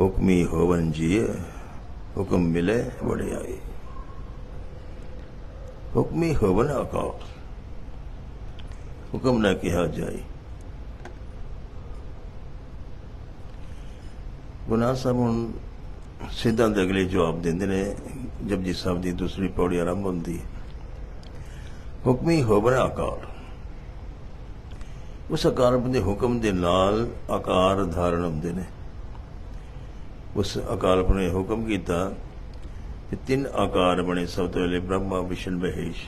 ਹੁਕਮੀ ਹੋਵਨ ਜੀਏ, ਹੁਕਮ ਮਿਲੇ ਵਡਿਆਈ ਹੁਕਮੀ ਹੋਵਨ ਆਕਾਰ ਹੁਕਮ ਨਾ ਕਿਹਾ ਜਾਏ। ਗੁਨਾਹ ਸਾਹਿਬ ਹੁਣ ਸਿੱਧਾਂ ਦੇ ਅਗਲੇ ਜਵਾਬ ਦਿੰਦੇ ਨੇ, ਜਪਜੀ ਸਾਹਿਬ ਦੀ ਦੂਸਰੀ ਪੌੜੀ ਆਰੰਭ ਹੁੰਦੀ ਹੈ। ਹੁਕਮੀ ਹੋਵਨ ਆਕਾਰ ਉਸ ਆਕਾਰ ਦੇ ਹੁਕਮ ਦੇ ਨਾਲ ਆਕਾਰ ਧਾਰਨ ਹੁੰਦੇ ਨੇ। ਉਸ ਅਕਾਲ ਨੇ ਹੁਕਮ ਕੀਤਾ ਕਿ ਤਿੰਨ ਆਕਾਰ ਬਣੇ ਸਭ ਤੋਂ ਪਹਿਲੇ ਬ੍ਰਹਮਾ, ਵਿਸ਼ਨ, ਮਹੇਸ਼।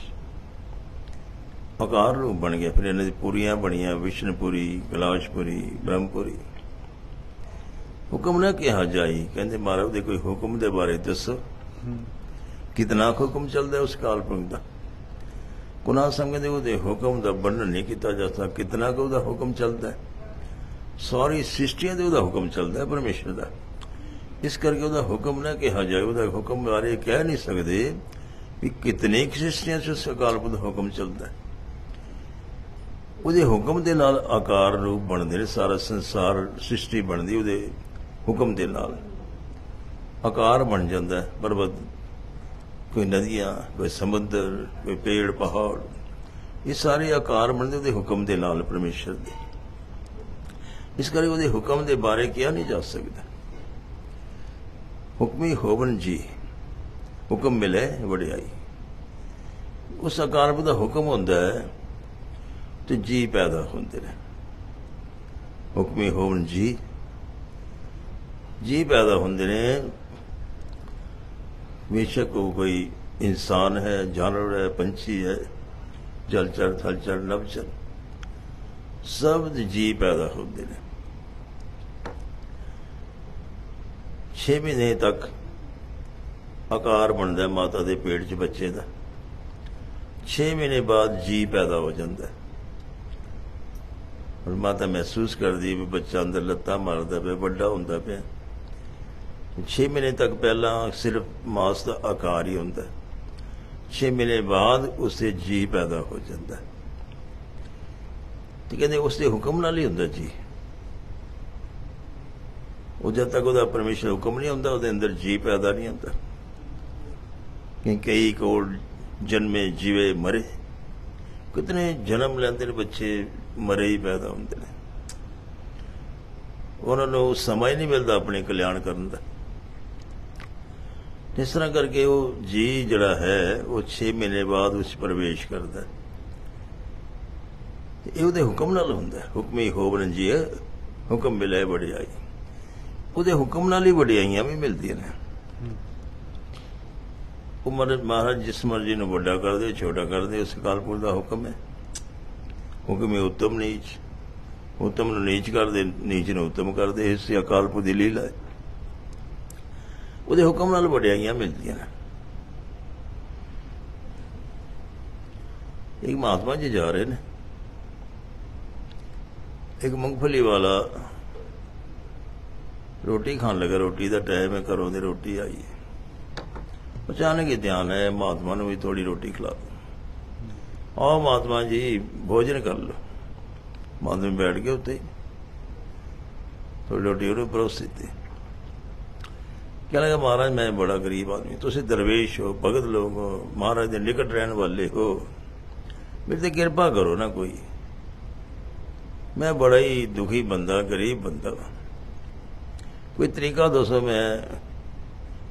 ਆਕਾਰ ਰੂਪ ਬਣ ਗਿਆ, ਫਿਰ ਇਹਨਾਂ ਦੀ ਪੂਰੀਆਂ ਬਣੀਆਂ, ਵਿਸ਼ਨਪੁਰੀ, ਕੈਲਾਸ਼ਪੁਰੀ, ਬ੍ਰਹਮਪੁਰੀ। ਹੁਕਮ ਨਾ ਕਿਹਾ ਜਾਈ। ਕਹਿੰਦੇ, ਮਹਾਰਾਜ ਦੇ ਕੋਈ ਹੁਕਮ ਦੇ ਬਾਰੇ ਦੱਸੋ। ਕਿਤਨਾ ਹੁਕਮ ਚੱਲਦਾ ਹੈ ਉਸ ਕਾਲਪੁਰਖ ਦਾ? ਕੁਨਾ ਸੰਗਦੇ ਉਹਦੇ ਹੁਕਮ ਦਾ ਵਰਣਨ ਨਹੀਂ ਕੀਤਾ ਜਾ ਸਕਦਾ। ਕਿਤਨਾ ਕੁ ਉਹਦਾ ਹੁਕਮ ਚੱਲਦਾ ਹੈ? ਸਾਰੀ ਸ੍ਰਿਸ਼ਟੀਆਂ ਦੇ ਉਹਦਾ ਹੁਕਮ ਚੱਲਦਾ ਹੈ ਪਰਮੇਸ਼ਰ ਦਾ। ਇਸ ਕਰਕੇ ਉਹਦਾ ਹੁਕਮ ਨਾ ਕਿਹਾ ਜਾਏ, ਉਹਦਾ ਹੁਕਮ ਬਾਰੇ ਕਹਿ ਨਹੀਂ ਸਕਦੇ ਵੀ ਕਿਤਨੇ ਸ੍ਰਿਸ਼ਟੀਆਂ 'ਚ ਉਸ ਅਕਾਲ ਪੁਰਖ ਹੁਕਮ ਚੱਲਦਾ ਹੈ। ਉਹਦੇ ਹੁਕਮ ਦੇ ਨਾਲ ਆਕਾਰ ਰੂਪ ਬਣਦੇ ਨੇ, ਸਾਰਾ ਸੰਸਾਰ ਸ੍ਰਿਸ਼ਟੀ ਬਣਦੀ ਉਹਦੇ ਹੁਕਮ ਦੇ ਨਾਲ। ਆਕਾਰ ਬਣ ਜਾਂਦਾ ਪਰਬਤ, ਕੋਈ ਨਦੀਆਂ, ਕੋਈ ਸਮੁੰਦਰ, ਕੋਈ ਪੇੜ, ਪਹਾੜ, ਇਹ ਸਾਰੇ ਆਕਾਰ ਬਣਦੇ ਉਹਦੇ ਹੁਕਮ ਦੇ ਨਾਲ, ਪਰਮੇਸ਼ਰ ਦੇ। ਇਸ ਕਰਕੇ ਉਹਦੇ ਹੁਕਮ ਦੇ ਬਾਰੇ ਕਿਹਾ ਨਹੀਂ ਜਾ ਸਕਦਾ। ਹੁਕਮੀ ਹੋਵਨ ਜੀ, ਹੁਕਮ ਮਿਲੇ ਵਡਿਆਈ। ਉਸ ਆਕਾਰ ਦਾ ਹੁਕਮ ਹੁੰਦਾ ਹੈ ਤੇ ਜੀ ਪੈਦਾ ਹੁੰਦੇ ਨੇ। ਹੁਕਮੀ ਹੋਵਨ ਜੀ ਜੀ ਪੈਦਾ ਹੁੰਦੇ ਨੇ। ਬੇਸ਼ੱਕ ਉਹ ਕੋਈ ਇਨਸਾਨ ਹੈ, ਜਾਨਵਰ ਹੈ, ਪੰਛੀ ਹੈ, ਜਲ ਚਰ ਥਲ ਚਰ ਨਭ ਸਭ ਦੇ ਜੀ ਪੈਦਾ ਹੁੰਦੇ ਨੇ। 6 ਮਹੀਨੇ ਤੱਕ ਆਕਾਰ ਬਣਦਾ ਮਾਤਾ ਦੇ ਪੇਟ 'ਚ ਬੱਚੇ ਦਾ। 6 ਮਹੀਨੇ ਬਾਅਦ ਜੀ ਪੈਦਾ ਹੋ ਜਾਂਦਾ ਹੈ। ਮਾਤਾ ਮਹਿਸੂਸ ਕਰਦੀ ਵੀ ਬੱਚਾ ਅੰਦਰ ਲੱਤਾਂ ਮਾਰਦਾ ਪਿਆ, ਵੱਡਾ ਹੁੰਦਾ ਪਿਆ। 6 ਮਹੀਨੇ ਤੱਕ ਪਹਿਲਾਂ ਸਿਰਫ ਮਾਸ ਦਾ ਆਕਾਰ ਹੀ ਹੁੰਦਾ 6 ਮਹੀਨੇ ਬਾਅਦ ਉਸੇ ਜੀ ਪੈਦਾ ਹੋ ਜਾਂਦਾ ਤੇ ਕਹਿੰਦੇ ਉਸਦੇ ਹੁਕਮ ਨਾਲ ਹੀ ਹੁੰਦਾ ਜੀ। ਉਹ ਜਦ ਤੱਕ ਉਹਦਾ ਪਰਮੇਸ਼ਰ ਹੁਕਮ ਨਹੀਂ ਹੁੰਦਾ, ਉਹਦੇ ਅੰਦਰ ਜੀ ਪੈਦਾ ਨਹੀਂ ਹੁੰਦਾ। ਕਿ ਕਈ ਕੋਲ ਜਨਮੇ ਜੀਵੇ ਮਰੇ। ਕਿਤਨੇ ਜਨਮ ਲੈਂਦੇ ਨੇ ਬੱਚੇ, ਮਰੇ ਹੀ ਪੈਦਾ ਹੁੰਦੇ ਨੇ। ਉਹਨਾਂ ਨੂੰ ਸਮਾਂ ਹੀ ਨਹੀਂ ਮਿਲਦਾ ਆਪਣੇ ਕਲਿਆਣ ਕਰਨ ਦਾ। ਇਸ ਤਰ੍ਹਾਂ ਕਰਕੇ ਉਹ ਜੀ ਜਿਹੜਾ ਹੈ, ਉਹ 6 ਮਹੀਨੇ ਬਾਅਦ ਉਸ ਪ੍ਰਵੇਸ਼ ਕਰਦਾ। ਇਹ ਉਹਦੇ ਹੁਕਮ ਨਾਲ ਹੁੰਦਾ। ਹੈ ਹੁਕਮੀ ਹੋਵਨ ਜੀ ਹੁਕਮ ਮਿਲੇ ਵਡਿਆਈ। ਉਹਦੇ ਹੁਕਮ ਨਾਲ ਹੀ ਵਡਿਆਈਆਂ ਵੀ ਮਿਲਦੀਆਂ ਨੇ। ਉਹ ਮਹਾਰਾਜ ਜਿਸ ਮਰਜ਼ੀ ਨੂੰ ਵੱਡਾ ਕਰਦੇ ਛੋਟਾ ਕਰਦੇ ਉਸ ਕਾਲਪੁਰ ਦਾ ਹੁਕਮ ਹੈ। ਹੁਕਮ ਹੈ ਉਤਮ ਨੀਚ, ਉਤਮ ਨੂੰ ਨੀਚ ਕਰਦੇ, ਨੀਚ ਨੂੰ ਉਤਮ ਕਰਦੇ, ਇਸ ਅਕਾਲਪੁਰ ਦੀ ਲੀਲਾ ਹੈ। ਉਹਦੇ ਹੁਕਮ ਨਾਲ ਵਡਿਆਈਆਂ ਮਿਲਦੀਆਂ ਨੇ। ਇੱਕ ਮਹਾਤਮਾ ਜੀ ਜਾ ਰਹੇ ਨੇ। ਇੱਕ ਮੂੰਗਫਲੀ ਵਾਲਾ ਰੋਟੀ ਖਾਣ ਲੱਗਾ, ਰੋਟੀ ਦਾ ਟਾਈਮ ਹੈ, ਘਰੋਂ ਦੀ ਰੋਟੀ ਆਈ ਹੈ। ਅਚਾਨਕ ਹੀ ਧਿਆਨ ਹੈ ਮਹਾਤਮਾ ਨੂੰ ਵੀ ਥੋੜੀ ਰੋਟੀ ਖਿਲਾ ਦੋ ਆਓ ਮਹਾਤਮਾ ਜੀ, ਭੋਜਨ ਕਰ ਲਓ। ਮਹਾਤਮਾ ਬੈਠ ਕੇ ਉੱਤੇ ਥੋੜੀ ਰੋਟੀ ਉਹਨੂੰ ਪਰੋਸ ਦਿੱਤੀ ਕਹਿਣ ਲੱਗਾ, ਮਹਾਰਾਜ, ਮੈਂ ਬੜਾ ਗਰੀਬ ਆਦਮੀ ਤੁਸੀਂ ਦਰਵੇਸ਼ ਹੋ, ਭਗਤ ਲੋਕ ਹੋ। ਮਹਾਰਾਜ ਦੇ ਨਿਕਟ ਰਹਿਣ ਵਾਲੇ ਹੋ। ਮੇਰੇ ਤੇ ਕਿਰਪਾ ਕਰੋ ਨਾ ਕੋਈ। ਮੈਂ ਬੜਾ ਹੀ ਦੁਖੀ ਬੰਦਾ, ਗਰੀਬ ਬੰਦਾ। ਵਾਂ। ਕੋਈ ਤਰੀਕਾ ਦੱਸੋ ਮੈਂ,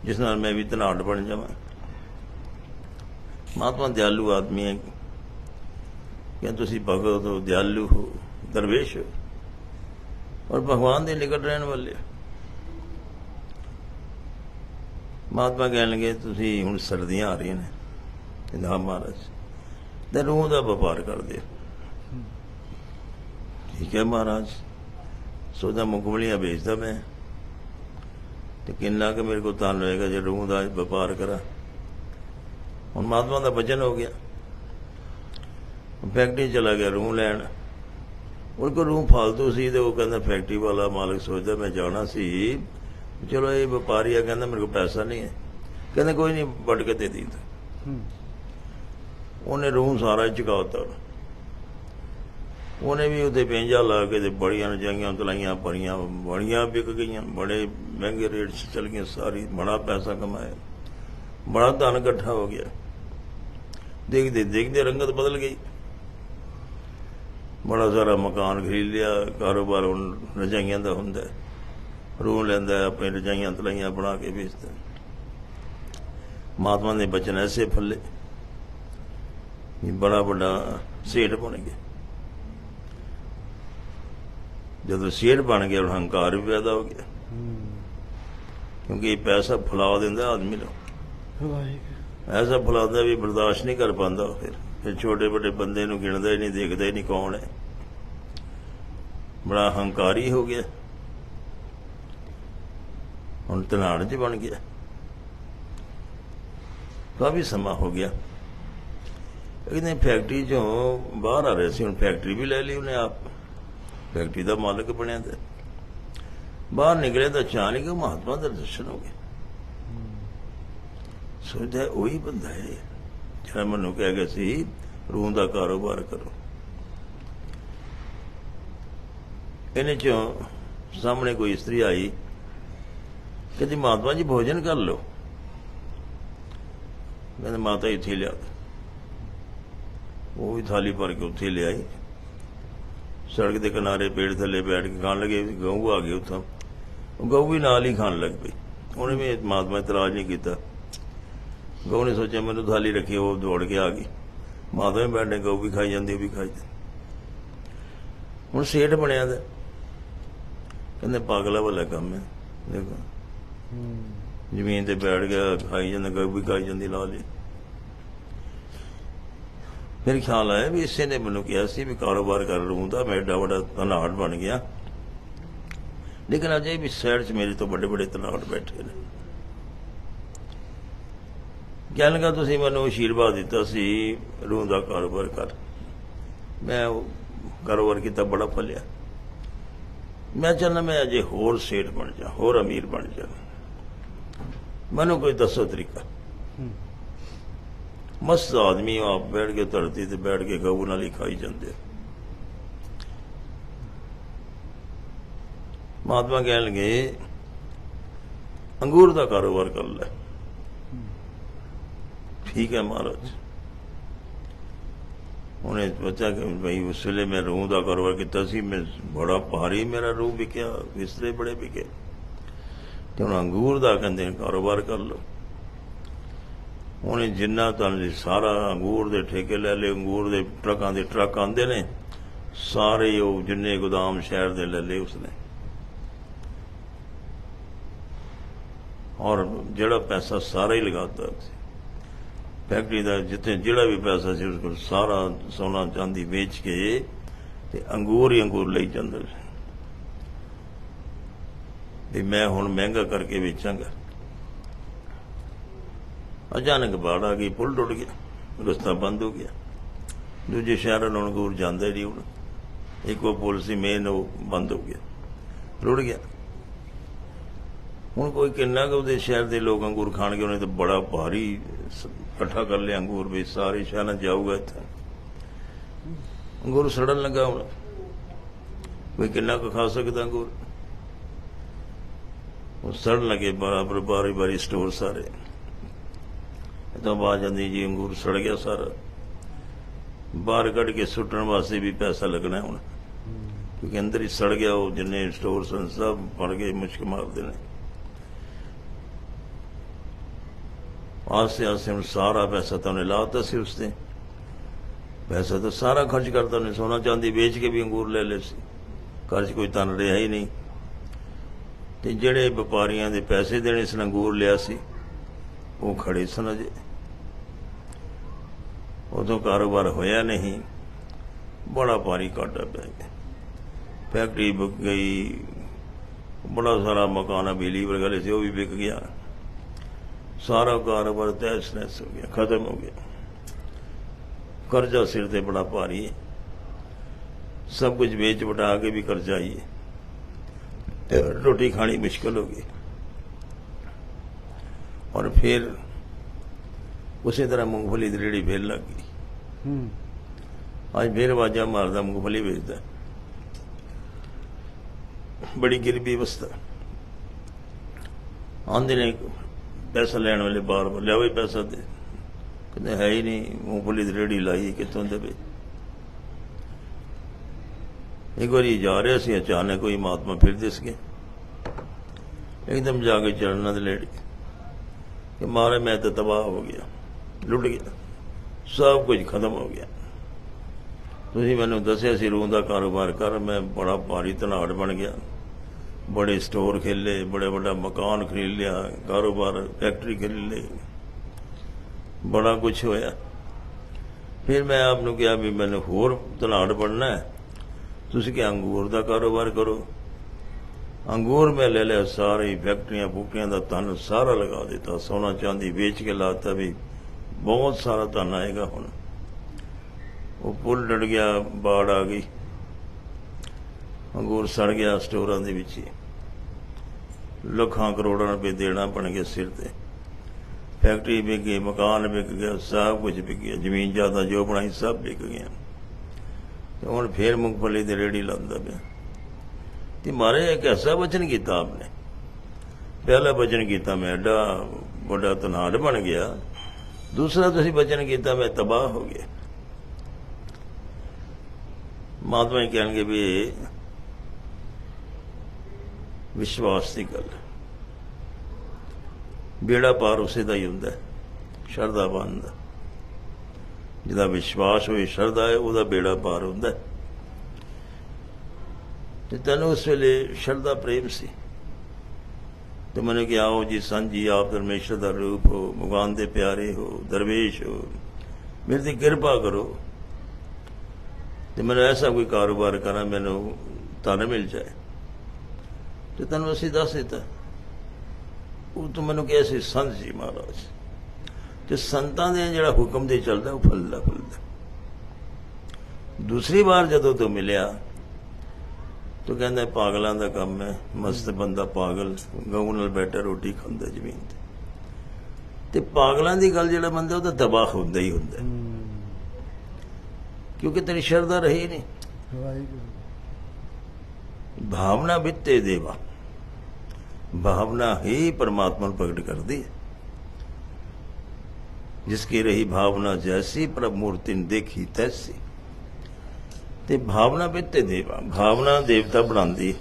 ਜਿਸ ਨਾਲ ਮੈਂ ਵੀ ਧਨਾੜ ਬਣ ਜਾਵਾਂ। ਮਹਾਤਮਾ ਦਿਆਲੂ ਆਦਮੀ ਹੈ। ਕਿ ਤੁਸੀਂ ਭਗਤ ਹੋ, ਦਿਆਲੂ ਹੋ, ਦਰਵੇਸ਼ ਹੋ, ਔਰ ਭਗਵਾਨ ਦੇ ਨਿਕਟ ਰਹਿਣ ਵਾਲੇ ਮਹਾਤਮਾ ਕਹਿਣ ਲੱਗੇ, ਤੁਸੀਂ ਹੁਣ ਸਰਦੀਆਂ ਆ ਰਹੀਆਂ ਨੇ, ਕਹਿੰਦਾ, ਹਾਂ ਮਹਾਰਾਜ, ਤੇ ਰੂਹ ਦਾ ਵਪਾਰ ਕਰਦੇ ਹੋ। ਠੀਕ ਹੈ ਮਹਾਰਾਜ ਸੋਦਾ ਮੁਕਮਲੀਆਂ ਵੇਚਦਾ ਮੈਂ। ਤੇ ਕਿੰਨਾ ਕਿ ਮੇਰੇ ਕੋਲ ਤਾਂ ਹੋਏਗਾ ਜੇ ਰੂਹ ਦਾ ਵਪਾਰ ਕਰਾਂ? ਹੁਣ ਮਹਾਤਮਾ ਦਾ ਵਚਨ ਹੋ ਗਿਆ। ਫੈਕਟਰੀ ਚਲਾ ਗਿਆ ਰੂਹ ਲੈਣ। ਉਹ ਕੋ ਰੂਹ ਫਾਲਤੂ ਸੀ ਤੇ ਉਹ ਕਹਿੰਦਾ ਫੈਕਟਰੀ ਵਾਲਾ ਮਾਲਕ ਸੋਚਦਾ ਮੈਂ ਜਾਣਾ ਸੀ। ਚਲੋ ਇਹ ਵਪਾਰੀ ਆ ਕਹਿੰਦਾ ਮੇਰੇ ਕੋਲ ਪੈਸਾ ਨਹੀਂ ਹੈ। ਕਹਿੰਦਾ ਕੋਈ ਨਹੀਂ ਵੱਢ ਕੇ ਦੇ ਦਿੰਦਾ। ਉਹਨੇ ਰੂਹ ਸਾਰਾ ਚੁਕਾਤਾ ਉਹਨੇ ਵੀ ਉੱਤੇ ਪੈਂਜਾ ਲਾ ਕੇ ਤੇ ਬੜੀਆਂ ਰਜਾਈਆਂ ਤਲਾਈਆਂ ਭਰੀਆਂ, ਬੜੀਆਂ ਵਿਕ ਗਈਆਂ, ਬੜੇ ਮਹਿੰਗੇ ਰੇਟ 'ਚ ਚਲ ਗਈਆਂ ਸਾਰੀ, ਬੜਾ ਪੈਸਾ ਕਮਾਇਆ। ਬੜਾ ਧਨ ਇਕੱਠਾ ਹੋ ਗਿਆ। ਦੇਖਦੇ ਦੇਖਦੇ ਰੰਗਤ ਬਦਲ ਗਈ। ਬੜਾ ਸਾਰਾ ਮਕਾਨ ਖਰੀਦ ਲਿਆ, ਕਾਰੋਬਾਰ ਹੁਣ ਰਜਾਈਆਂ ਦਾ ਹੁੰਦਾ ਹੈ। ਰੂਹ ਲੈਂਦਾ ਆਪਣੇ ਰਜਾਈਆਂ, ਤਲਾਈਆਂ ਬਣਾ ਕੇ ਵੇਚਦਾ ਹੈ। ਮਹਾਤਮਾ ਦੇ ਬਚਨ ਐਸੇ ਫੱਲੇ। ਵੀ ਬੜਾ ਵੱਡਾ ਸੇਠ ਬਣ ਗਿਆ। ਜਦੋਂ ਸੇਠ ਬਣ ਗਿਆ ਹੰਕਾਰ ਵੀ ਪੈਦਾ ਹੋ ਗਿਆ। ਕਿਉਂਕਿ ਇਹ ਪੈਸਾ ਫੁਲਾ ਦਿੰਦਾ ਆਦਮੀ ਨੂੰ। ਐਸਾ ਫੁਲਾਉਂਦਾ ਵੀ ਬਰਦਾਸ਼ਤ ਨਹੀਂ ਕਰ ਪਾਉਂਦਾ ਫਿਰ। ਫਿਰ ਛੋਟੇ ਵੱਡੇ ਬੰਦੇ ਨੂੰ ਗਿਣਦਾ ਹੀ ਨਹੀਂ ਦੇਖਦਾ ਹੀ ਨਹੀਂ ਕੌਣ ਹੈ। ਬੜਾ ਹੰਕਾਰੀ ਹੋ ਗਿਆ। ਹੁਣ ਤਨਾੜ ਚ ਬਣ ਗਿਆ। ਕਾਫੀ ਸਮਾਂ ਹੋ ਗਿਆ। ਇਹਨੇ ਫੈਕਟਰੀ ਚੋਂ ਬਾਹਰ ਆ ਰਿਹਾ ਸੀ ਹੁਣ ਫੈਕਟਰੀ ਵੀ ਲੈ ਲਈ ਉਹਨੇ ਆਪ। ਫੈਕਟਰੀ ਦਾ ਮਾਲਕ ਬਣਿਆ ਤੇ ਬਾਹਰ ਨਿਕਲੇ ਤਾਂ ਅਚਾਨਕ ਹੀ ਮਹਾਤਮਾ ਦੇ ਦਰਸ਼ਨ ਹੋ ਗਏ। ਸੋਚਦਾ ਉਹੀ ਬੰਦਾ ਹੈ। ਜਿਹੜਾ ਮੈਨੂੰ ਕਹਿ ਗਿਆ ਸੀ, ਰੂਹ ਦਾ ਕਾਰੋਬਾਰ ਕਰੋ। ਇਹਨੇ ਚੋਂ ਸਾਹਮਣੇ ਕੋਈ ਇਸਤਰੀ ਆਈ, ਕਹਿੰਦੀ, ਮਹਾਤਮਾ ਜੀ, ਭੋਜਨ ਕਰ ਲਓ। ਕਹਿੰਦੇ, ਮਾਤਾ ਇੱਥੇ ਲਿਆ ਉਹ ਵੀ ਥਾਲੀ ਭਰ ਕੇ ਉੱਥੇ ਲਿਆਈ। ਸੜਕ ਦੇ ਕਿਨਾਰੇ ਪੇੜ ਥੱਲੇ ਬੈਠ ਕੇ ਖਾਣ ਲੱਗੇ ਗਊ ਆ ਗਏ ਉੱਥੋਂ। ਉਹ ਗਊ ਵੀ ਨਾਲ ਹੀ ਖਾਣ ਲੱਗ ਪਈ। ਉਹਨੇ ਵੀ ਮਹਾਤਮਾ ਇਤਰਾਜ਼ ਨਹੀਂ ਕੀਤਾ। ਗਊ ਨੇ ਸੋਚਿਆ ਮੈਨੂੰ ਥਾਲੀ ਰੱਖੀ ਉਹ ਦੌੜ ਕੇ ਆ ਗਈ। ਮਾਤਾ ਵੀ ਬੈਠੇ ਗਊ ਵੀ ਖਾਈ ਜਾਂਦੀ ਉਹ ਵੀ ਖਾਈ ਹੁਣ ਸੇਠ ਬਣਿਆ ਦਾ ਕਹਿੰਦੇ ਪਾਗਲਾ ਵਾਲਾ ਕੰਮ ਹੈ। ਦੇਖੋ। ਜ਼ਮੀਨ ਤੇ ਬੈਠ ਗਿਆ ਖਾਈ ਜਾਂਦਾ ਗਊ ਵੀ ਖਾਈ ਜਾਂਦੀ ਨਾਲ ਹੀ ਮੇਰੇ ਖਿਆਲ ਆਇਆ ਵੀ ਇਸੇ ਨੇ ਮੈਨੂੰ ਕਿਹਾ ਸੀ ਵੀ ਕਾਰੋਬਾਰ ਕਰ ਲੂੰਗਾ ਮੈਂ ਏਡਾ ਵੱਡਾ ਧਨਾੜ ਬਣ ਗਿਆ। ਲੇਕਿਨ ਅਜੇ ਵੀ ਸਾਈਡ 'ਚ ਮੇਰੇ ਤੋਂ ਵੱਡੇ ਵੱਡੇ ਧਨਾੜ ਬੈਠੇ ਨੇ। ਕਹਿਣ ਲੱਗਾ, ਤੁਸੀਂ ਮੈਨੂੰ ਅਸ਼ੀਰਵਾਦ ਦਿੱਤਾ ਸੀ, ਰੂਹ ਦਾ ਕਾਰੋਬਾਰ ਕਰ। ਮੈਂ ਕਾਰੋਬਾਰ ਕੀਤਾ, ਬੜਾ ਫਲਿਆ। ਮੈਂ ਚਾਹੁੰਦਾ ਮੈਂ ਅਜੇ ਹੋਰ ਸੇਠ ਬਣ ਜਾ, ਹੋਰ ਅਮੀਰ ਬਣ ਜਾ। ਮੈਨੂੰ ਕੋਈ ਦੱਸੋ ਤਰੀਕਾ? ਮਸਤ ਆਦਮੀ ਆਪ ਬੈਠ ਕੇ ਧਰਤੀ ਤੇ ਬੈਠ ਕੇ ਗਊ ਨਾਲ ਹੀ ਖਾਈ ਜਾਂਦੇ ਮਹਾਤਮਾ ਕਹਿਣਗੇ ਅੰਗੂਰ ਦਾ ਕਾਰੋਬਾਰ ਕਰ ਲੈ। ਠੀਕ ਹੈ ਮਹਾਰਾਜ। ਉਹਨੇ ਸੋਚਿਆ ਕਿ ਭਈ ਉਸ ਵੇਲੇ ਮੈਂ ਰੂਹ ਦਾ ਕਾਰੋਬਾਰ ਕੀਤਾ ਸੀ, ਮੈਂ ਬੜਾ ਭਾਰੀ ਮੇਰਾ ਰੂਹ ਵਿਕਿਆ ਵਿਸਰੇ ਬੜੇ ਵਿਕੇ। ਤੇ ਹੁਣ ਅੰਗੂਰ ਦਾ ਕਹਿੰਦੇ ਕਾਰੋਬਾਰ ਕਰ ਲਓ। ਉਹਨੇ ਜਿੰਨਾ ਤੁਹਾਨੂੰ ਸਾਰਾ ਅੰਗੂਰ ਦੇ ਠੇਕੇ ਲੈ ਲਏ, ਅੰਗੂਰ ਦੇ ਟਰੱਕਾਂ ਦੇ ਟਰੱਕ ਆਂਦੇ ਨੇ, ਸਾਰੇ ਉਹ ਜਿੰਨੇ ਗੋਦਾਮ ਸ਼ਹਿਰ ਦੇ ਲੈ ਲਏ ਉਸਨੇ। ਔਰ ਜਿਹੜਾ ਪੈਸਾ ਸਾਰਾ ਹੀ ਲਗਾਤਾ ਸੀ। ਫੈਕਟਰੀ ਦਾ ਜਿੱਥੇ ਜਿਹੜਾ ਵੀ ਪੈਸਾ ਸੀ ਉਸ ਕੋਲ ਸਾਰਾ ਸੋਨਾ ਚਾਂਦੀ ਵੇਚ ਕੇ ਤੇ ਅੰਗੂਰ ਹੀ ਅੰਗੂਰ ਲਈ ਜਾਂਦਾ ਸੀ। ਵੀ ਮੈਂ ਹੁਣ ਮਹਿੰਗਾ ਕਰਕੇ ਵੇਚਾਂਗਾ। ਅਚਾਨਕ ਬਾੜ ਆ ਗਈ, ਪੁਲ ਟੁੱਟ ਗਿਆ, ਰਸਤਾ ਬੰਦ ਹੋ ਗਿਆ। ਦੂਜੇ ਸ਼ਹਿਰਾਂ ਨੂੰ ਅੰਗੂਰ ਜਾਂਦੇ ਨਹੀਂ ਹੁਣ। ਉਹ ਪੁਲ ਸੀ ਮੇਨ ਉਹ ਬੰਦ ਹੋ ਗਿਆ, ਰੁੜ ਗਿਆ। ਹੁਣ ਕੋਈ ਕਿੰਨਾ ਕੁ ਉਹਦੇ ਸ਼ਹਿਰ ਦੇ ਲੋਕ ਅੰਗੂਰ ਖਾਣਗੇ, ਉਹਨੇ ਤਾਂ ਬੜਾ ਭਾਰੀ ਸ- ਇਕੱਠਾ ਕਰ ਲਿਆ ਅੰਗੂਰ ਵੀ, ਸਾਰੇ ਸ਼ਹਿਰਾਂ ਜਾਊਗਾ ਇੱਥੇ। ਅੰਗੂਰ ਸੜਨ ਲੱਗਾ ਹੁਣ। ਕੋਈ ਕਿੰਨਾ ਕੁ ਖਾ ਸਕਦਾ ਅੰਗੂਰ? ਉਹ ਸੜਨ ਲੱਗੇ ਬਰਾਬਰ ਬਾਰੀ ਬਾਰੀ ਸਟੋਰ ਸਾਰੇ। ਤਾਂ ਬਾਅਦ ਜਾਂਦੀ ਜੀ ਅੰਗੂਰ ਸੜ ਗਿਆ ਸਾਰਾ। ਬਾਹਰ ਕੱਢ ਕੇ ਸੁੱਟਣ ਵਾਸਤੇ ਵੀ ਪੈਸਾ ਲੱਗਣਾ ਹੁਣ। ਕਿਉਂਕਿ ਅੰਦਰ ਹੀ ਸੜ ਗਿਆ ਉਹ, ਜਿੰਨੇ ਸਟੋਰ ਸਨ ਸਭ ਫੜ ਗਏ, ਮੁਸ਼ਕ ਮਾਰਦੇ ਨੇ। ਆਸੇ ਆਸੇ ਹੁਣ ਸਾਰਾ ਪੈਸਾ ਤਾਂ ਉਹਨੇ ਲਾਤਾ ਸੀ ਉਸਨੇ। ਪੈਸਾ ਤਾਂ ਸਾਰਾ ਖਰਚ ਕਰਤਾ ਉਹਨੇ, ਸੋਨਾ ਚਾਂਦੀ ਵੇਚ ਕੇ ਵੀ ਅੰਗੂਰ ਲੈ ਲਏ ਸੀ। ਘਰ ਕੋਈ ਤਨ ਰਿਹਾ ਹੀ ਨਹੀਂ। ਤੇ ਜਿਹੜੇ ਵਪਾਰੀਆਂ ਦੇ ਪੈਸੇ ਦੇਣੇ ਸਨ, ਅੰਗੂਰ ਲਿਆ ਸੀ, ਉਹ ਖੜੇ ਸਨ ਅਜੇ। ਉਦੋਂ ਕਾਰੋਬਾਰ ਹੋਇਆ ਨਹੀਂ। ਬੜਾ ਭਾਰੀ ਘਾਟਾ ਪੈ ਗਿਆ। ਫੈਕਟਰੀ ਵਿਕ ਗਈ। ਬੜਾ ਸਾਰਾ ਮਕਾਨ ਬਿਜਲੀ ਵਰਗਲੇ ਸੀ, ਉਹ ਵੀ ਵਿਕ ਗਿਆ। ਸਾਰਾ ਕਾਰੋਬਾਰ ਤਹਿਸ ਨਹਿਸ ਹੋ ਗਿਆ, ਖਤਮ ਹੋ ਗਿਆ। ਕਰਜ਼ਾ ਸਿਰ ਤੇ ਬੜਾ ਭਾਰੀ ਹੈ। ਸਭ ਕੁਝ ਵੇਚ ਵਟਾ ਕੇ ਵੀ ਕਰਜ਼ਾ ਹੀ ਹੈ। ਰੋਟੀ ਖਾਣੀ ਮੁਸ਼ਕਲ ਹੋ ਗਈ। ਔਰ ਫਿਰ ਉਸੇ ਤਰ੍ਹਾਂ ਮੂੰਗਫਲੀ ਦੀ ਰੇੜੀ ਫੇਰ ਲੱਗ ਗਈ। ਹੂੰ। ਅੱਜ ਫੇਰ ਆਵਾਜ਼ਾਂ ਮਾਰਦਾ ਮੂੰਗਫਲੀ ਵੇਚਦਾ। ਬੜੀ ਗਰੀਬੀ ਅਵਸਥਾ। ਆਂਦੇ ਨੇ ਪੈਸਾ ਲੈਣ ਵਾਲੇ ਬਾਰ ਬਾਰ ਲਿਆਵੇ ਪੈਸਾ ਦੇ। ਕਹਿੰਦੇ ਹੈ ਹੀ ਨਹੀਂ ਮੂੰਗਫਲੀ ਦੀ ਰੇੜੀ ਲਾਈ ਕਿੱਥੋਂ ਦੇਵੇ? ਇੱਕ ਵਾਰੀ ਜਾ ਰਿਹਾ ਸੀ ਅਚਾਨਕ ਕੋਈ ਮਹਾਤਮਾ ਫਿਰ ਦਿਸ ਗਿਆ। ਇੱਕਦਮ ਜਾ ਕੇ ਚਰਨਾਂ ਦੇ ਲੇੜੀ ਕਿ ਮਾਰੇ ਮੈਂ ਤਾਂ ਤਬਾਹ ਹੋ ਗਿਆ। ਲੁੱਟ ਗਿਆ ਸਭ ਕੁਝ ਖਤਮ ਹੋ ਗਿਆ। ਤੁਸੀਂ ਮੈਨੂੰ ਦੱਸਿਆ ਸੀ ਰੂਹ ਦਾ ਕਾਰੋਬਾਰ ਕਰ, ਮੈਂ ਬੜਾ ਭਾਰੀ ਧਨਾੜ ਬਣ ਗਿਆ। ਬੜੇ ਸਟੋਰ ਖੇਲੇ, ਬੜੇ ਵੱਡਾ ਮਕਾਨ ਖਰੀਦ ਲਿਆ, ਕਾਰੋਬਾਰ, ਫੈਕਟਰੀ ਖਰੀਦ ਲਈ। ਬੜਾ ਕੁਝ ਹੋਇਆ। ਫਿਰ ਮੈਂ ਆਪ ਨੂੰ ਕਿਹਾ ਵੀ ਮੈਨੂੰ ਹੋਰ ਧਨਾੜ ਬਣਨਾ ਹੈ। ਤੁਸੀਂ ਕਿ ਅੰਗੂਰ ਦਾ ਕਾਰੋਬਾਰ ਕਰੋ। ਅੰਗੂਰ ਮੈਂ ਲੈ ਲਿਆ, ਸਾਰੇ ਫੈਕਟਰੀਆਂ ਫੂਕਟਰੀਆਂ ਦਾ ਧਨ ਸਾਰਾ ਲਗਾ ਦਿੱਤਾ। ਸੋਨਾ ਚਾਂਦੀ ਵੇਚ ਕੇ ਲਾਤਾ ਵੀ ਬਹੁਤ ਸਾਰਾ ਧਨ ਆਏਗਾ ਹੁਣ। ਉਹ ਪੁੱਲ ਡੜ ਗਿਆ, ਬਾੜ ਆ ਗਈ। ਅੰਗੂਰ ਸੜ ਗਿਆ ਸਟੋਰਾਂ ਦੇ ਵਿੱਚ ਹੀ। ਲੱਖਾਂ ਕਰੋੜਾਂ ਰੁਪਏ ਦੇਣਾ ਬਣ ਗਿਆ ਸਿਰ ਤੇ। ਫੈਕਟਰੀ ਵਿਕ ਗਈ, ਮਕਾਨ ਵਿਕ ਗਿਆ, ਸਭ ਕੁਝ ਵਿਕ ਗਿਆ। ਜ਼ਮੀਨ ਜਾਇਦਾਦ ਜੋ ਬਣਾਈ, ਸਭ ਵਿਕ ਗਿਆ ਤੇ ਹੁਣ ਫੇਰ ਮੂੰਗਫਲੀ ਦੇ ਰੇੜੀ ਲਾਉਂਦਾ ਪਿਆ। ਤੇ ਮਾਰੇ, ਇੱਕ ਐਸਾ ਵਚਨ ਕੀਤਾ ਆਪਨੇ। ਪਹਿਲਾ ਵਚਨ ਕੀਤਾ ਮੈਂ, ਐਡਾ ਵੱਡਾ ਤਨਾੜ ਬਣ ਗਿਆ। ਦੂਸਰਾ ਤੁਸੀਂ ਵਚਨ ਕੀਤਾ ਮੈਂ ਤਬਾਹ ਹੋ ਗਿਆ। ਮਾਤਮਾ ਹੀ ਕਹਿਣਗੇ ਵੀ ਵਿਸ਼ਵਾਸ ਦੀ ਗੱਲ ਬੇੜਾ ਪਾਰ ਉਸੇ ਦਾ ਹੀ ਹੁੰਦਾ ਹੈ, ਸ਼ਰਧਾਵਾਨ ਦਾ। ਜਿਹਦਾ ਵਿਸ਼ਵਾਸ ਹੋਏ ਸ਼ਰਧਾ ਹੈ ਉਹਦਾ ਬੇੜਾ ਪਾਰ ਹੁੰਦਾ ਤੇ ਤੈਨੂੰ ਉਸ ਵੇਲੇ ਸ਼ਰਧਾ ਪ੍ਰੇਮ ਸੀ। ਤੇ ਮੈਨੂੰ ਕਿ ਆਓ ਜੀ ਸੰਤ ਜੀ ਆਪ ਪਰਮੇਸ਼ਰ ਦਾ ਰੂਪ ਹੋ, ਭਗਵਾਨ ਦੇ ਪਿਆਰੇ ਹੋ, ਦਰਵੇਸ਼ ਹੋ। ਮੇਰੇ ਤੇ ਕਿਰਪਾ ਕਰੋ। ਤੇ ਮੈਨੂੰ ਐਸਾ ਕੋਈ ਕਾਰੋਬਾਰ ਕਰਾਂ, ਮੈਨੂੰ ਧਨ ਮਿਲ ਜਾਏ। ਤੇ ਤੈਨੂੰ ਅਸੀਂ ਦੱਸ ਦਿੱਤਾ। ਉਹ ਤੂੰ ਮੈਨੂੰ ਕਿਹਾ ਸੀ ਸੰਤ ਜੀ ਮਹਾਰਾਜ। ਤੇ ਸੰਤਾਂ ਦੇ ਜਿਹੜਾ ਹੁਕਮ ਦੇ ਚੱਲਦਾ, ਉਹ ਫਲਦਾ ਫੁੱਲਦਾ ਦੂਸਰੀ ਵਾਰ ਜਦੋਂ ਤੂੰ ਮਿਲਿਆ ਤੂੰ ਕਹਿੰਦਾ ਪਾਗਲਾਂ ਦਾ ਕੰਮ ਹੈ, ਮਸਤ ਬੰਦਾ ਪਾਗਲ, ਗਊ ਨਾਲ ਬੈਠਾ ਰੋਟੀ ਖਾਂਦਾ ਜ਼ਮੀਨ ਤੇ। ਤੇ ਪਾਗਲਾਂ ਦੀ ਗੱਲ ਜਿਹੜਾ ਬੰਦਾ ਉਹਦਾ ਤਾਂ ਹੁੰਦਾ ਹੀ ਹੁੰਦਾ। ਕਿਉਂਕਿ ਤੇਰੀ ਸ਼ਰਧਾ ਰਹੀ ਨਹੀਂ। ਭਾਵਨਾ ਬਿੱਤੇ ਦੇਵਾ। ਭਾਵਨਾ ਹੀ ਪਰਮਾਤਮਾ ਨੂੰ ਪ੍ਰਗਟ ਕਰਦੀ ਹੈ। ਜਿਸ ਕੀ ਰਹੀ ਭਾਵਨਾ ਜੈਸੀ, ਪ੍ਰਭ ਮੂਰਤੀ ਨੇ ਦੇਖੀ ਤੈਸੀ। ਤੇ ਭਾਵਨਾ ਬਿੱਤੇ ਦੇਵਾ। ਭਾਵਨਾ ਦੇਵਤਾ ਬਣਾਉਂਦੀ ਹੈ।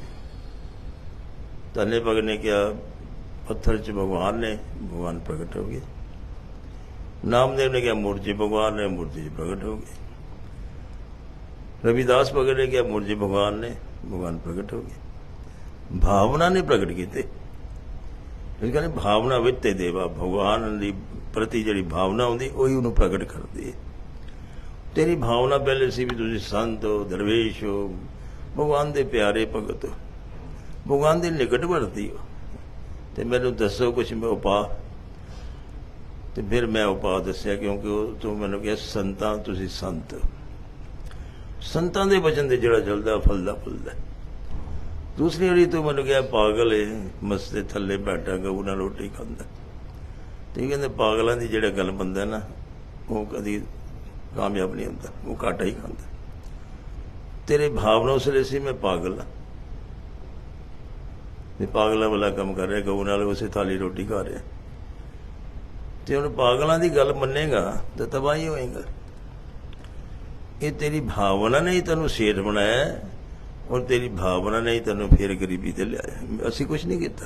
ਤਨੇ ਭਗਤ ਨੇ ਕਿਹਾ, ਪੱਥਰ 'ਚ ਭਗਵਾਨ ਨੇ, ਭਗਵਾਨ ਪ੍ਰਗਟ ਹੋ ਗਏ। ਨਾਮਦੇਵ ਨੇ ਕਿਹਾ, ਮੂਰਤੀ ਭਗਵਾਨ ਨੇ, ਮੂਰਤੀ 'ਚ ਪ੍ਰਗਟ ਹੋ ਗਏ। ਰਵਿਦਾਸ ਭਗਤ ਨੇ ਕਿਹਾ, ਮੂਰਤੀ ਭਗਵਾਨ ਨੇ, ਭਗਵਾਨ ਪ੍ਰਗਟ ਹੋ ਗਏ। ਭਾਵਨਾ ਨੇ ਪ੍ਰਗਟ ਕੀਤੇ। ਇਹ ਕਹਿੰਦੇ ਭਾਵਨਾ ਵਿੱਚ ਤੇ ਦੇਵਾ, ਭਗਵਾਨ ਦੀ ਪ੍ਰਤੀ ਜਿਹੜੀ ਭਾਵਨਾ ਹੁੰਦੀ, ਉਹੀ ਉਹਨੂੰ ਪ੍ਰਗਟ ਕਰਦੀ ਹੈ। ਤੇਰੀ ਭਾਵਨਾ ਪਹਿਲੇ ਸੀ ਵੀ ਤੁਸੀਂ ਸੰਤ ਹੋ, ਦਰਵੇਸ਼ ਹੋ, ਭਗਵਾਨ ਦੇ ਪਿਆਰੇ ਭਗਤ ਹੋ। ਭਗਵਾਨ ਦੇ ਨਿਕਟ ਵਰਤੀ ਹੋ। ਤੇ ਮੈਨੂੰ ਦੱਸੋ ਕੁਝ ਮੈਂ ਉਪਾਅ ਤੇ ਫਿਰ ਮੈਂ ਉਪਾਅ ਦੱਸਿਆ ਕਿਉਂਕਿ ਉਹ ਤੂੰ ਮੈਨੂੰ ਕਿਹਾ, ਸੰਤਾਂ, ਤੁਸੀਂ ਸੰਤ ਹੋ। ਸੰਤਾਂ ਦੇ ਵਚਨ ਦੇ ਜਿਹੜਾ ਜਲਦਾ ਫਲਦਾ ਫੁੱਲਦਾ। ਦੂਸਰੀ ਵਾਰੀ ਤੂੰ ਮੈਨੂੰ ਕਿਹਾ, ਪਾਗਲ ਏ, ਮਸਤੇ ਥੱਲੇ ਬੈਠਾ ਗਊ ਨਾਲ ਰੋਟੀ ਖਾਂਦਾ। ਤੇ ਕਹਿੰਦੇ, ਪਾਗਲਾਂ ਦੀ ਜਿਹੜਾ ਗੱਲ ਬੰਦਾ ਨਾ, ਉਹ ਕਦੀ ਕਾਮਯਾਬ ਨਹੀਂ ਹੁੰਦਾ, ਉਹ ਘਾਟਾ ਹੀ ਖਾਂਦਾ। ਤੇਰੇ ਭਾਵਨਾ ਉਸ ਲਈ ਸੀ, ਮੈਂ ਪਾਗਲ ਆ ਮੈਂ ਪਾਗਲਾਂ ਵਾਲਾ ਕੰਮ ਕਰ ਰਿਹਾ, ਗਊ ਨਾਲ ਉਸੇ ਥਾਲੀ ਰੋਟੀ ਖਾ ਰਿਹਾ। ਤੇ ਹੁਣ ਪਾਗਲਾਂ ਦੀ ਗੱਲ ਮੰਨੇਗਾ, ਤਾਂ ਤਬਾਹੀ ਹੋਏਗਾ। ਇਹ ਤੇਰੀ ਭਾਵਨਾ ਨੇ ਹੀ ਤੈਨੂੰ ਸੇਠ ਬਣਾਇਆ ਔਰ ਤੇਰੀ ਭਾਵਨਾ ਨੇ ਹੀ ਤੈਨੂੰ ਫਿਰ ਗਰੀਬੀ ਤੇ ਲਿਆਇਆ। ਅਸੀਂ ਕੁਝ ਨਹੀਂ ਕੀਤਾ।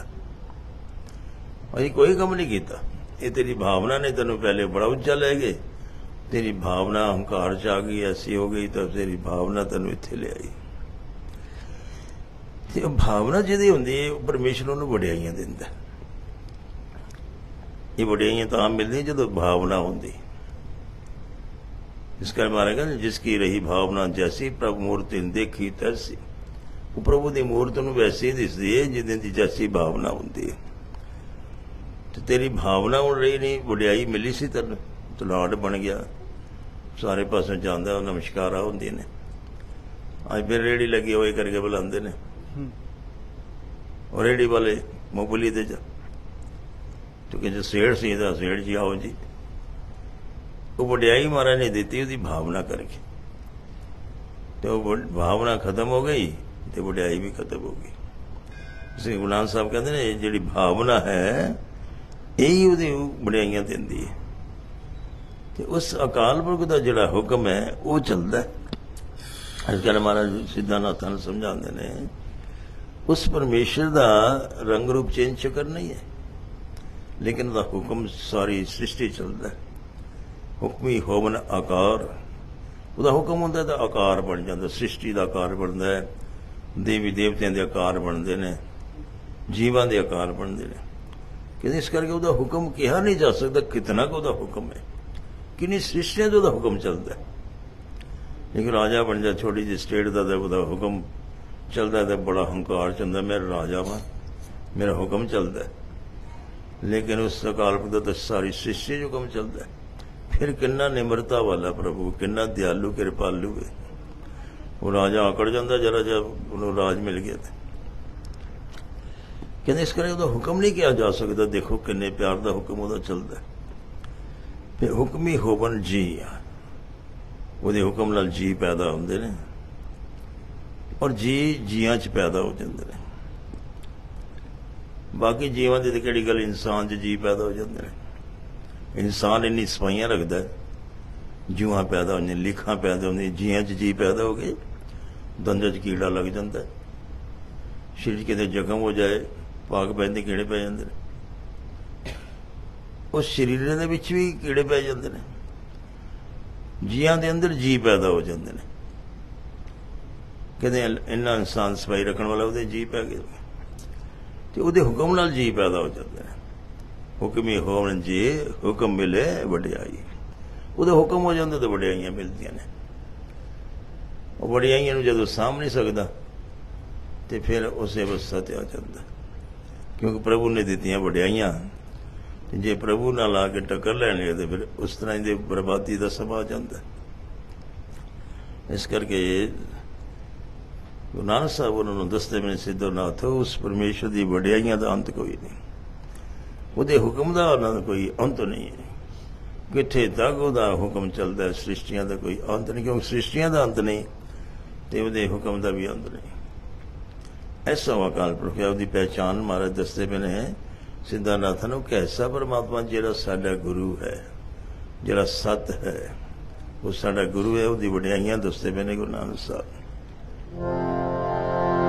ਅਸੀਂ ਕੋਈ ਕੰਮ ਨਹੀਂ ਕੀਤਾ। ਇਹ ਤੇਰੀ ਭਾਵਨਾ ਨੇ ਤੈਨੂੰ ਪਹਿਲੇ ਬੜਾ ਉੱਚਾ ਲੈ ਗਏ। ਤੇਰੀ ਭਾਵਨਾ ਹੰਕਾਰ ਚ ਆ ਗਈ, ਐਸੀ ਹੋ ਗਈ ਤਾਂ ਤੇਰੀ ਭਾਵਨਾ ਤੈਨੂੰ ਇੱਥੇ ਲਿਆਈ। ਤੇ ਉਹ ਭਾਵਨਾ ਜਿਹਦੀ ਹੁੰਦੀ ਹੈ, ਉਹ ਪਰਮੇਸ਼ਰ ਉਹਨੂੰ ਵਡਿਆਈਆਂ ਦਿੰਦਾ। ਇਹ ਵਡਿਆਈਆਂ ਤਾਂ ਮਿਲਦੀਆਂ ਜਦੋਂ ਭਾਵਨਾ ਹੁੰਦੀ। ਇਸ ਕਰ ਮਾਰੇ ਕਹਿੰਦੇ, ਜਿਸ ਕੀ ਰਹੀ ਭਾਵਨਾ ਜੈਸੀ, ਪ੍ਰਭ ਮੂਰਤੀ ਦੇਖੀ ਤੈਸੀ। ਉਹ ਪ੍ਰਭੂ ਦੀ ਮੂਰਤ ਨੂੰ ਵੈਸੇ ਹੀ ਦਿਸਦੀ ਹੈ ਜਿੱਦਾਂ ਦੀ ਜੈਸੀ ਭਾਵਨਾ ਹੁੰਦੀ ਹੈ। ਤੇ ਤੇਰੀ ਭਾਵਨਾ ਹੁਣ ਰਹੀ ਨਹੀਂ, ਵਡਿਆਈ ਮਿਲੀ ਸੀ ਤੈਨੂੰ, ਤਲਾੜ ਬਣ ਗਿਆ। ਸਾਰੇ ਪਾਸੇ ਜਾਂਦਾ ਉਹ ਨਮਸਕਾਰਾਂ ਹੁੰਦੀਆਂ ਨੇ। ਅੱਜ ਫਿਰ ਰੇੜੀ ਲੱਗੀ ਹੋਏ ਕਰਕੇ ਬੁਲਾਉਂਦੇ ਨੇ। ਔਰ ਰੇੜੀ ਵਾਲੇ ਮੋਬਲੀ ਦੇ ਜਾ। ਕਿਉਂਕਿ ਜੇ ਸੇੜ ਸੀ ਦਾ ਸੇੜ ਜੀ ਆਓ ਜੀ। ਉਹ ਵਡਿਆਈ ਮਹਾਰਾਜ ਨੇ ਦਿੱਤੀ ਉਹਦੀ ਭਾਵਨਾ ਕਰਕੇ। ਤੇ ਉਹ ਭਾਵਨਾ ਖਤਮ ਹੋ ਗਈ ਤੇ ਵਡਿਆਈ ਵੀ ਖਤਮ ਹੋ ਗਈ। ਸ੍ਰੀ ਗੁਰੂ ਨਾਨਕ ਸਾਹਿਬ ਕਹਿੰਦੇ ਨੇ ਜਿਹੜੀ ਭਾਵਨਾ ਹੈ ਇਹੀ ਉਹਦੀ ਵਡਿਆਈਆਂ ਦਿੰਦੀ ਹੈ। ਤੇ ਉਸ ਅਕਾਲ ਪੁਰਖ ਦਾ ਜਿਹੜਾ ਹੁਕਮ ਹੈ, ਉਹ ਚੱਲਦਾ ਹੈ। ਅੱਜ ਕੱਲ੍ਹ ਮਹਾਰਾਜ ਸਿੱਧਾਨਾਥਾਂ ਨੂੰ ਸਮਝਾਉਂਦੇ ਨੇ, ਉਸ ਪਰਮੇਸ਼ਰ ਦਾ ਰੰਗ ਰੂਪ ਚੇਂਜ ਚੱਕਰ ਨਹੀਂ ਹੈ, ਲੇਕਿਨ ਉਹਦਾ ਹੁਕਮ ਸਾਰੀ ਸ੍ਰਿਸ਼ਟੀ ਚੱਲਦਾ ਹੈ। ਹੁਕਮੀ ਹੋਵਨ ਆਕਾਰ, ਉਹਦਾ ਹੁਕਮ ਹੁੰਦਾ ਤਾਂ ਆਕਾਰ ਬਣ ਜਾਂਦਾ, ਸ੍ਰਿਸ਼ਟੀ ਦਾ ਆਕਾਰ ਬਣਦਾ ਹੈ, ਦੇਵੀ ਦੇਵਤਿਆਂ ਦੇ ਆਕਾਰ ਬਣਦੇ ਨੇ, ਜੀਵਾਂ ਦੇ ਆਕਾਰ ਬਣਦੇ ਨੇ। ਕਹਿੰਦੇ ਇਸ ਕਰਕੇ ਉਹਦਾ ਹੁਕਮ ਕਿਹਾ ਨਹੀਂ ਜਾ ਸਕਦਾ, ਕਿਤਨਾ ਕੁ ਉਹਦਾ ਹੁਕਮ ਹੈ। ਕਿੰਨੀ ਸ੍ਰਿਸ਼ਟੀਆਂ 'ਚ ਉਹਦਾ ਹੁਕਮ ਚੱਲਦਾ ਲੇਕਿਨ ਰਾਜਾ ਬਣ ਜਾ, ਛੋਟੀ ਜਿਹੀ ਸਟੇਟ ਦਾ ਤਾਂ ਉਹਦਾ ਹੁਕਮ ਚੱਲਦਾ ਤੇ ਬੜਾ ਹੰਕਾਰ ਚੰਦਾ ਮੈਂ ਰਾਜਾ ਵਾਂ, ਮੇਰਾ ਹੁਕਮ ਚੱਲਦਾ ਲੇਕਿਨ ਉਸ ਅਕਾਲ ਪੁਰਖ ਦਾ ਤਾਂ ਸਾਰੀ ਸ੍ਰਿਸ਼ਟੀ 'ਚ ਹੁਕਮ ਚੱਲਦਾ ਫਿਰ ਕਿੰਨਾ ਨਿਮਰਤਾ ਵਾਲਾ ਪ੍ਰਭੂ, ਕਿੰਨਾ ਦਿਆਲੂ, ਕਿਰਪਾਲੂ ਹੈ। ਉਹ ਰਾਜਾ ਆਕੜ ਜਾਂਦਾ, ਜਰਾ ਜਦ ਉਹਨੂੰ ਰਾਜ ਮਿਲ ਗਿਆ ਤੇ। ਕਹਿੰਦੇ ਇਸ ਕਰਕੇ ਉਹਦਾ ਹੁਕਮ ਨਹੀਂ ਕਿਹਾ ਜਾ ਸਕਦਾ, ਦੇਖੋ ਕਿੰਨੇ ਪਿਆਰ ਦਾ ਹੁਕਮ ਉਹਦਾ ਚੱਲਦਾ ਤੇ ਹੁਕਮੀ ਹੋਵਨ ਜੀ ਆ। ਉਹਦੇ ਹੁਕਮ ਨਾਲ ਜੀ ਪੈਦਾ ਹੁੰਦੇ ਨੇ ਔਰ ਜੀ ਜੀਆਂ 'ਚ ਪੈਦਾ ਹੋ ਜਾਂਦੇ ਨੇ। ਬਾਕੀ ਜੀਵਾਂ ਦੀ ਤਾਂ ਕਿਹੜੀ ਗੱਲ, ਇਨਸਾਨ 'ਚ ਜੀ ਪੈਦਾ ਹੋ ਜਾਂਦੇ ਨੇ। ਇਨਸਾਨ ਇੰਨੀ ਸਫਾਈਆਂ ਰੱਖਦਾ ਹੈ ਜੂਆਂ ਪੈਦਾ ਹੁੰਦੀਆਂ, ਲਿਖਾਂ ਪੈਦਾ ਹੁੰਦੀਆਂ, ਜੀਆਂ 'ਚ ਜੀ ਪੈਦਾ ਹੋ ਗਏ ਦੰਦਾਂ 'ਚ ਕੀੜਾ ਲੱਗ ਜਾਂਦਾ ਹੈ। ਸਰੀਰ ਕਿਤੇ ਜ਼ਖਮ ਹੋ ਜਾਏ ਪਾਕ ਪੈਂਦੇ, ਕੀੜੇ ਪੈ ਜਾਂਦੇ ਨੇ। ਉਹ ਸਰੀਰ ਦੇ ਵਿੱਚ ਵੀ ਕੀੜੇ ਪੈ ਜਾਂਦੇ ਨੇ। ਜੀਆਂ ਦੇ ਅੰਦਰ ਜੀ ਪੈਦਾ ਹੋ ਜਾਂਦੇ ਨੇ। ਕਹਿੰਦੇ ਇੰਨਾ ਇਨਸਾਨ ਸਫ਼ਾਈ ਰੱਖਣ ਵਾਲਾ ਉਹਦੇ ਜੀ ਪੈ ਗਏ ਤੇ ਉਹਦੇ ਹੁਕਮ ਨਾਲ ਜੀ ਪੈਦਾ ਹੋ ਜਾਂਦੇ ਨੇ। ਹੁਕਮੀ ਹੋਵਨ ਜੀ, ਹੁਕਮ ਮਿਲੇ, ਵਡਿਆਈ। ਉਹਦੇ ਹੁਕਮ ਹੋ ਜਾਂਦੇ ਤਾਂ ਵਡਿਆਈਆਂ ਮਿਲਦੀਆਂ ਨੇ। ਉਹ ਵਡਿਆਈਆਂ ਨੂੰ ਜਦੋਂ ਸਾਂਭ ਨਹੀਂ ਸਕਦਾ, ਤੇ ਫਿਰ ਉਸੇ ਅਵਸਥਾ ਤੇ ਆ ਜਾਂਦਾ। ਕਿਉਂਕਿ ਪ੍ਰਭੂ ਨੇ ਦਿੱਤੀਆਂ ਵਡਿਆਈਆਂ। ਤੇ ਜੇ ਪ੍ਰਭੂ ਨਾਲ ਆ ਕੇ ਟੱਕਰ ਲੈਣਗੇ ਤੇ ਫਿਰ ਉਸ ਤਰ੍ਹਾਂ ਦੀ ਬਰਬਾਦੀ ਦਾ ਸਮਾਂ ਜਾਂਦਾ। ਇਸ ਕਰਕੇ ਗੁਰੂ ਨਾਨਕ ਸਾਹਿਬ ਉਹਨਾਂ ਨੂੰ ਦੱਸਦੇ ਪਏ ਸਿੱਧੋ ਨਾਥ ਉਸ ਪਰਮੇਸ਼ਰ ਦੀ ਵਡਿਆਈਆਂ ਦਾ ਅੰਤ ਕੋਈ ਨਹੀਂ। ਉਹਦੇ ਹੁਕਮ ਦਾ ਉਹਨਾਂ ਦਾ ਕੋਈ ਅੰਤ ਨਹੀਂ ਹੈ। ਕਿੱਥੇ ਤੱਕ ਉਹਦਾ ਹੁਕਮ ਚੱਲਦਾ ਹੈ, ਸ੍ਰਿਸ਼ਟੀਆਂ ਦਾ ਕੋਈ ਅੰਤ ਨਹੀਂ, ਕਿਉਂਕਿ ਸ੍ਰਿਸ਼ਟੀਆਂ ਦਾ ਅੰਤ ਨਹੀਂ ਤੇ ਉਹਦੇ ਹੁਕਮ ਦਾ ਵੀ ਅੰਤ ਨਹੀਂ। ਐਸਾ ਉਹ ਅਕਾਲ ਉਹਦੀ ਪਹਿਚਾਨ ਮਹਾਰਾਜ ਦੱਸਦੇ ਪਏ ਨੇ ਸਿੱਧਾਨਾਥ ਨੂੰ ਕਿ ਐਸਾ ਪਰਮਾਤਮਾ ਜਿਹੜਾ ਸਾਡਾ ਗੁਰੂ ਹੈ ਜਿਹੜਾ ਸਤ ਹੈ ਉਹ ਸਾਡਾ ਗੁਰੂ ਹੈ ਉਹਦੀ ਵਡਿਆਈਆਂ ਦੱਸਦੇ ਪਏ ਨੇ ਗੁਰੂ ਨਾਨਕ ਸਾਹਿਬ